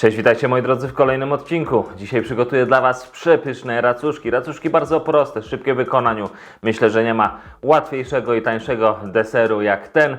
Cześć, witajcie moi drodzy w kolejnym odcinku. Dzisiaj przygotuję dla Was przepyszne racuszki. Racuszki bardzo proste, szybkie w wykonaniu. Myślę, że nie ma łatwiejszego i tańszego deseru jak ten.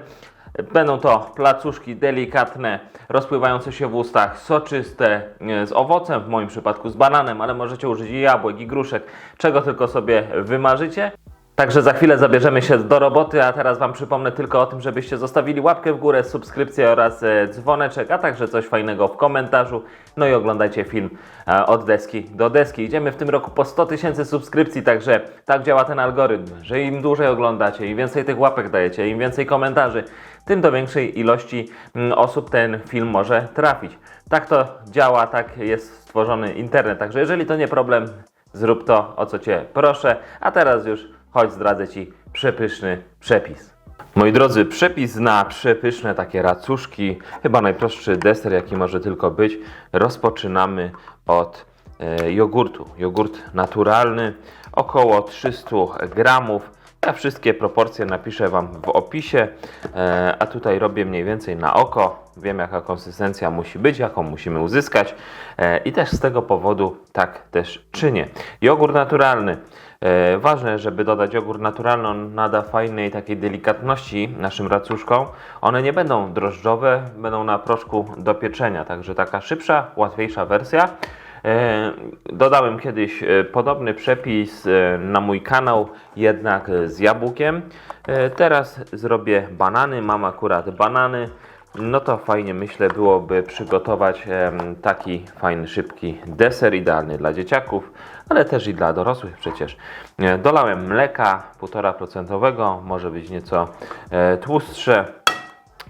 Będą to placuszki delikatne, rozpływające się w ustach, soczyste, e, z owocem, w moim przypadku z bananem, ale możecie użyć i jabłek, i gruszek, czego tylko sobie wymarzycie. Także za chwilę zabierzemy się do roboty, a teraz Wam przypomnę tylko o tym, żebyście zostawili łapkę w górę, subskrypcję oraz e, dzwoneczek, a także coś fajnego w komentarzu. No i oglądajcie film e, od deski do deski. Idziemy w tym roku po 100 tysięcy subskrypcji, także tak działa ten algorytm, że im dłużej oglądacie, im więcej tych łapek dajecie, im więcej komentarzy, tym do większej ilości mm, osób ten film może trafić. Tak to działa, tak jest stworzony internet, także jeżeli to nie problem, Zrób to, o co Cię proszę. A teraz już chodź, zdradzę Ci przepyszny przepis. Moi drodzy, przepis na przepyszne takie racuszki, chyba najprostszy deser, jaki może tylko być. Rozpoczynamy od e, jogurtu. Jogurt naturalny, około 300 gramów. Ja wszystkie proporcje napiszę Wam w opisie, e, a tutaj robię mniej więcej na oko. Wiem, jaka konsystencja musi być, jaką musimy uzyskać e, i też z tego powodu tak też czynię. Jogurt naturalny. E, ważne, żeby dodać jogurt naturalny, on nada fajnej takiej delikatności naszym racuszkom. One nie będą drożdżowe, będą na proszku do pieczenia, także taka szybsza, łatwiejsza wersja. E, Dodałem kiedyś podobny przepis na mój kanał, jednak z jabłkiem. Teraz zrobię banany, mam akurat banany. No to fajnie myślę byłoby przygotować taki fajny, szybki deser, idealny dla dzieciaków, ale też i dla dorosłych przecież. E, Dolałem mleka 1,5%, może być nieco e, tłustsze.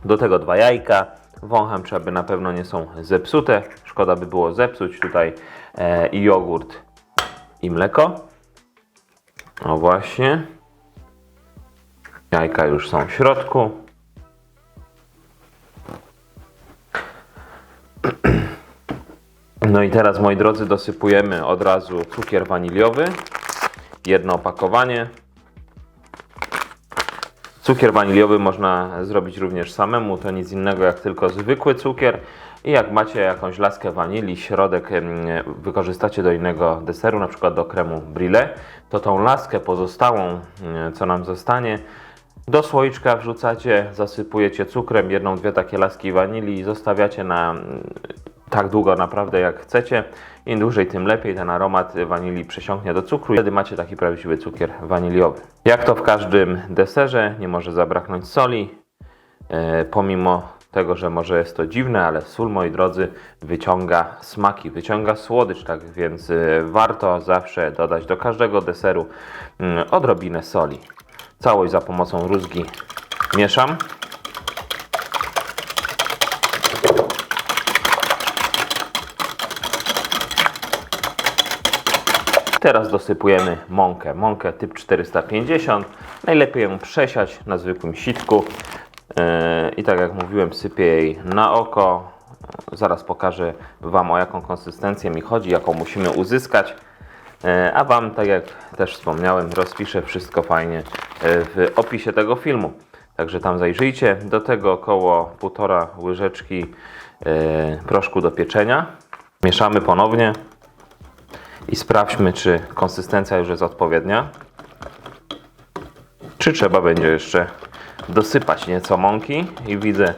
Do tego dwa jajka. Wącham, czy aby na pewno nie są zepsute. Szkoda by było zepsuć tutaj e, i jogurt i mleko. O właśnie. Jajka już są w środku. No i teraz, moi drodzy, dosypujemy od razu cukier waniliowy. Jedno opakowanie. Cukier waniliowy można zrobić również samemu, to nic innego jak tylko zwykły cukier. I jak macie jakąś laskę wanilii, środek wykorzystacie do innego deseru, na przykład do kremu brille, to tą laskę pozostałą, co nam zostanie, do słoiczka wrzucacie, zasypujecie cukrem, jedną, dwie takie laski wanilii i zostawiacie na mm, tak długo naprawdę jak chcecie. Im dłużej, tym lepiej. Ten aromat wanilii przesiąknie do cukru i wtedy macie taki prawdziwy cukier waniliowy. Jak to w każdym deserze, nie może zabraknąć soli. E, pomimo tego, że może jest to dziwne, ale sól, moi drodzy, wyciąga smaki, wyciąga słodycz, tak więc e, warto zawsze dodać do każdego deseru mm, odrobinę soli. Całość za pomocą rózgi mieszam. Teraz dosypujemy mąkę. Mąkę typ 450. Najlepiej ją przesiać na zwykłym sitku. Yy, I tak jak mówiłem, sypię jej na oko. Zaraz pokażę Wam o jaką konsystencję mi chodzi, jaką musimy uzyskać. Yy, A Wam, tak jak też wspomniałem, rozpiszę wszystko fajnie yy, w opisie tego filmu. Także tam zajrzyjcie. Do tego około 1,5 łyżeczki yy, proszku do pieczenia. Mieszamy ponownie i sprawdźmy, czy konsystencja już jest odpowiednia. Czy trzeba będzie jeszcze dosypać nieco mąki i widzę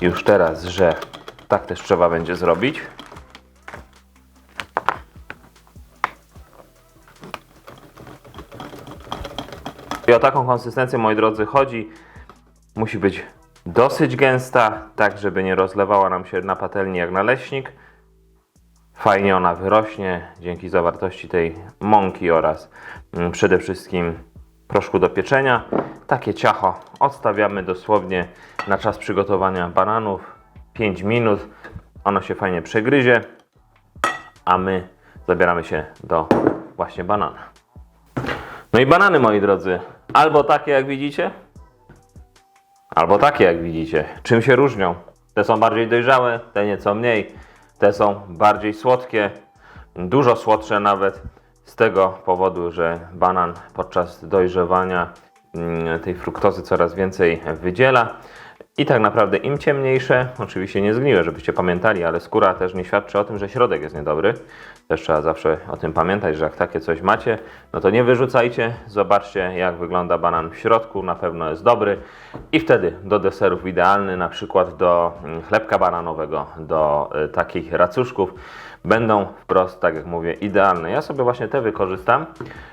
już teraz, że tak też trzeba będzie zrobić. Taką konsystencję, moi drodzy, chodzi. Musi być dosyć gęsta, tak żeby nie rozlewała nam się na patelni jak naleśnik. Fajnie ona wyrośnie dzięki zawartości tej mąki oraz mm, przede wszystkim proszku do pieczenia. Takie ciacho odstawiamy dosłownie na czas przygotowania bananów 5 minut. Ono się fajnie przegryzie, a my zabieramy się do właśnie banana. No i banany, moi drodzy, albo takie jak widzicie, albo takie jak widzicie. Czym się różnią? Te są bardziej dojrzałe, te nieco mniej. Te są bardziej słodkie, dużo słodsze nawet z tego powodu, że banan podczas dojrzewania mm, tej fruktozy coraz więcej wydziela. I tak naprawdę im ciemniejsze, oczywiście nie zgniłe, żebyście pamiętali, ale skóra też nie świadczy o tym, że środek jest niedobry. Też trzeba zawsze o tym pamiętać, że jak takie coś macie, no to nie wyrzucajcie. Zobaczcie jak wygląda banan w środku, na pewno jest dobry. I wtedy do deserów idealny, na przykład do mm, chlebka bananowego, do y, takich racuszków będą wprost, tak jak mówię, idealne. Ja sobie właśnie te wykorzystam,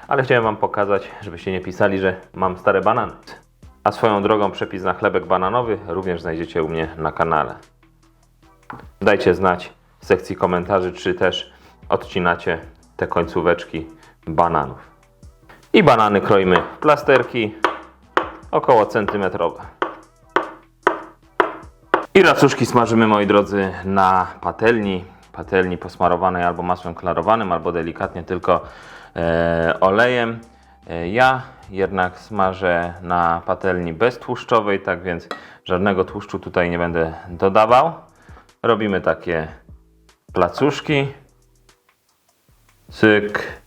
ale chciałem Wam pokazać, żebyście nie pisali, że mam stare banany. A swoją drogą przepis na chlebek bananowy również znajdziecie u mnie na kanale. Dajcie znać w sekcji komentarzy, czy też odcinacie te końcóweczki bananów. I banany kroimy w plasterki około centymetrowe. I racuszki smażymy, moi drodzy, na patelni. Patelni posmarowanej albo masłem klarowanym, albo delikatnie tylko e, olejem. E, ja jednak smażę na patelni beztłuszczowej, tak więc żadnego tłuszczu tutaj nie będę dodawał. Robimy takie placuszki. Cyk.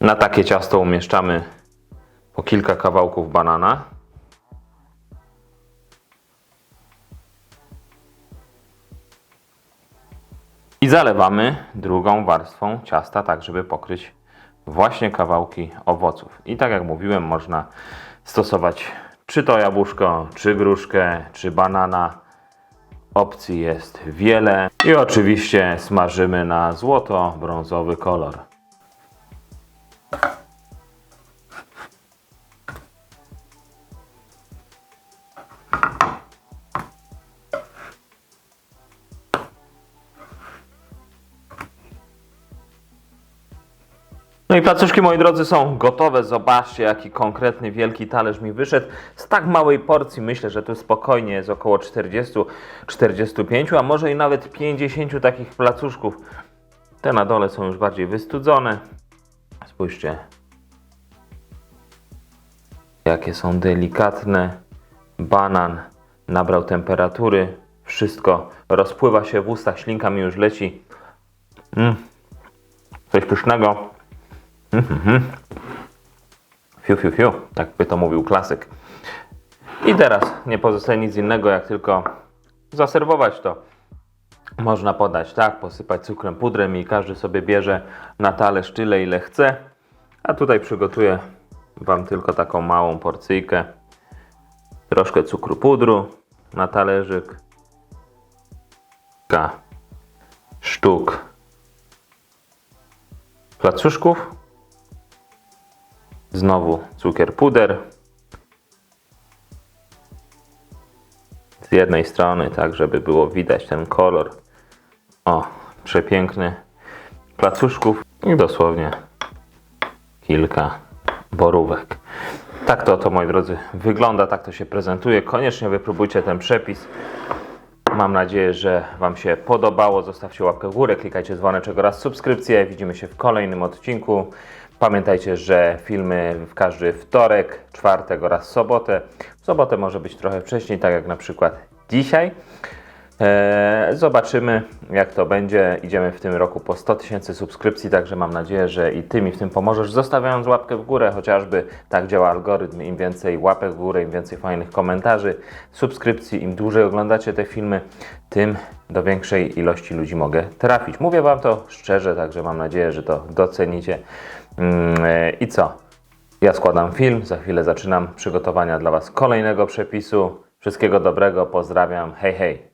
Na takie ciasto umieszczamy po kilka kawałków banana. I zalewamy drugą warstwą ciasta, tak żeby pokryć właśnie kawałki owoców. I tak jak mówiłem, można stosować czy to jabłuszko, czy gruszkę, czy banana. Opcji jest wiele. I oczywiście smażymy na złoto-brązowy kolor. No i placuszki, moi drodzy, są gotowe. Zobaczcie, jaki konkretny, wielki talerz mi wyszedł. Z tak małej porcji myślę, że tu spokojnie jest około 40-45, a może i nawet 50 takich placuszków. Te na dole są już bardziej wystudzone. Spójrzcie, jakie są delikatne. Banan nabrał temperatury. Wszystko rozpływa się w ustach, ślinka mi już leci. Mm. Coś pysznego. Fiu, fiu, fiu, tak by to mówił klasyk. I teraz nie pozostaje nic innego, jak tylko zaserwować to. Można podać tak, posypać cukrem, pudrem i każdy sobie bierze na talerz tyle, ile chce. A tutaj przygotuję Wam tylko taką małą porcyjkę. Troszkę cukru pudru na talerzyk. Kilka sztuk placuszków. Znowu cukier puder. Z jednej strony, tak żeby było widać ten kolor. O, przepiękny. Placuszków i dosłownie kilka borówek. Tak to, to moi drodzy wygląda, tak to się prezentuje. Koniecznie wypróbujcie ten przepis. Mam nadzieję, że Wam się podobało. Zostawcie łapkę w górę, klikajcie dzwoneczek oraz subskrypcję. Widzimy się w kolejnym odcinku. Pamiętajcie, że filmy w każdy wtorek, czwartek oraz sobotę. W sobotę może być trochę wcześniej, tak jak na przykład dzisiaj. Eee, zobaczymy, jak to będzie. Idziemy w tym roku po 100 tysięcy subskrypcji, także mam nadzieję, że i Ty mi w tym pomożesz, zostawiając łapkę w górę, chociażby tak działa algorytm. Im więcej łapek w górę, im więcej fajnych komentarzy, subskrypcji, im dłużej oglądacie te filmy, tym do większej ilości ludzi mogę trafić. Mówię Wam to szczerze, także mam nadzieję, że to docenicie. Mm, e, I co? Ja składam film, za chwilę zaczynam przygotowania dla Was kolejnego przepisu. Wszystkiego dobrego, pozdrawiam, hej hej!